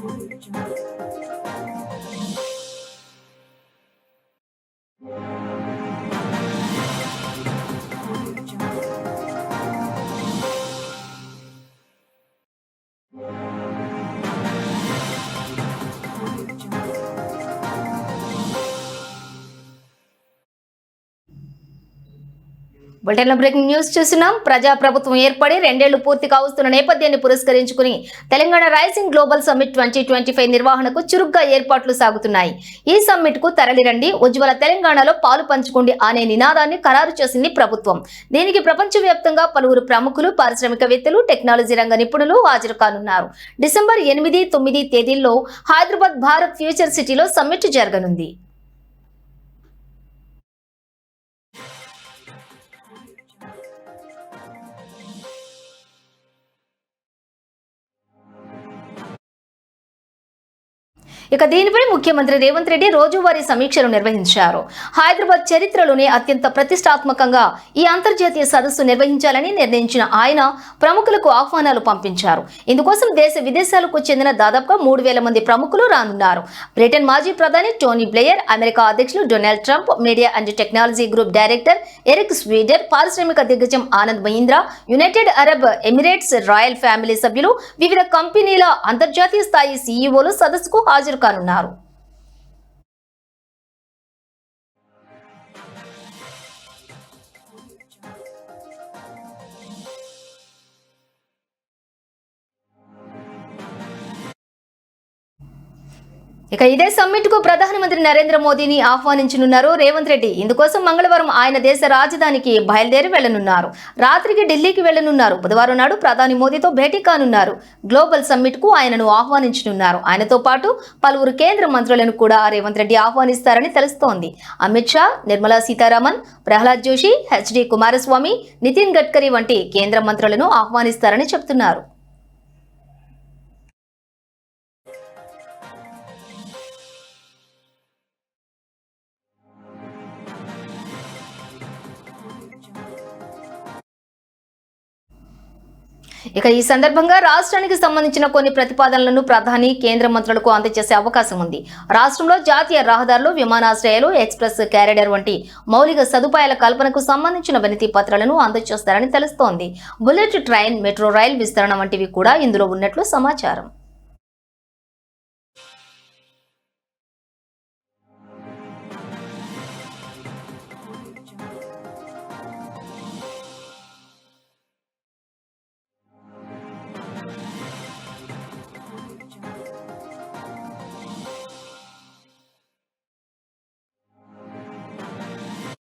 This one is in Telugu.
Thank you. బులెటిన్లో బ్రేకింగ్ న్యూస్ చూస్తున్నాం. ప్రజా ప్రభుత్వం ఏర్పడి రెండేళ్ళు పూర్తి కావస్తున్న నేపథ్యాన్ని పురస్కరించుకుని Telangana rising global summit twenty twenty five నిర్వహణకు చురుగ్గా ఏర్పాట్లు సాగుతున్నాయి. ఈ సమ్మిట్కు తరలిరండి. ఉజ్వల తెలంగాణలో పాలు పంచుకోండి అనే నినాదాన్ని ఖరారు చేసింది ప్రభుత్వం. దీనికి ప్రపంచవ్యాప్తంగా పలువురు ప్రముఖులు పారిశ్రామికవేత్తలు టెక్నాలజీ రంగ నిపుణులు హాజరు కానున్నారు. డిసెంబర్ ఎనిమిది తొమ్మిది తేదీల్లో హైదరాబాద్ భారత్ ఫ్యూచర్ సిటీలో సమ్మిట్ జరగనుంది. ఇక దీనిపై ముఖ్యమంత్రి రేవంత్ రెడ్డి రోజువారీ సమీక్షలు నిర్వహించారు. హైదరాబాద్ చరిత్రలోనే అత్యంత ప్రతిష్టాత్మకంగా ఈ అంతర్జాతీయ సదస్సు నిర్వహించాలని నిర్ణయించిన ఆయన ప్రముఖులకు ఆహ్వానాలు పంపించారు. ఇందుకోసం దేశ విదేశాలకు చెందిన దాదాపుగా మూడు వేల మంది ప్రముఖులు రానున్నారు. బ్రిటన్ మాజీ ప్రధాని టోనీ బ్లేయర్ అమెరికా అధ్యక్షులు Donald Trump media and technology group director Eric Swider పారిశ్రామిక దిగ్గజం Anand Mahindra United Arab Emirates royal family సభ్యులు వివిధ కంపెనీల అంతర్జాతీయ స్థాయి సీఈఓలు సదస్సుకు హాజరు కానున్నారు. ఇక ఇదే సమ్మిట్కు ప్రధానమంత్రి నరేంద్ర మోదీని ఆహ్వానించనున్నారు రేవంత్ రెడ్డి. ఇందుకోసం మంగళవారం ఆయన దేశ రాజధానికి బయలుదేరి వెళ్ళనున్నారు రాత్రికి ఢిల్లీకి వెళ్ళనున్నారు బుధవారం నాడు ప్రధాని మోదీతో భేటీ కానున్నారు. గ్లోబల్ సమ్మిట్కు ఆయనను ఆహ్వానించనున్నారు. ఆయనతో పాటు పలువురు కేంద్ర మంత్రులను కూడా రేవంత్ రెడ్డి ఆహ్వానిస్తారని తెలుస్తోంది. అమిత్ షా నిర్మలా సీతారామన్ ప్రహ్లాద్ జోషి హెచ్డి కుమారస్వామి నితిన్ గడ్కరీ వంటి కేంద్ర మంత్రులను ఆహ్వానిస్తారని చెబుతున్నారు ఇక ఈ సందర్భంగా రాష్ట్రానికి సంబంధించిన కొన్ని ప్రతిపాదనలను ప్రధాని కేంద్ర మంత్రులకు అందజేసే అవకాశం ఉంది. రాష్ట్రంలో జాతీయ రహదారులు విమానాశ్రయాలు ఎక్స్ప్రెస్ క్యారిడర్ వంటి మౌలిక సదుపాయాల కల్పనకు సంబంధించిన వినతి పత్రాలను అందజేస్తారని తెలుస్తోంది. బుల్లెట్ ట్రైన్ మెట్రో రైల్ విస్తరణ వంటివి కూడా ఇందులో ఉన్నట్లు సమాచారం.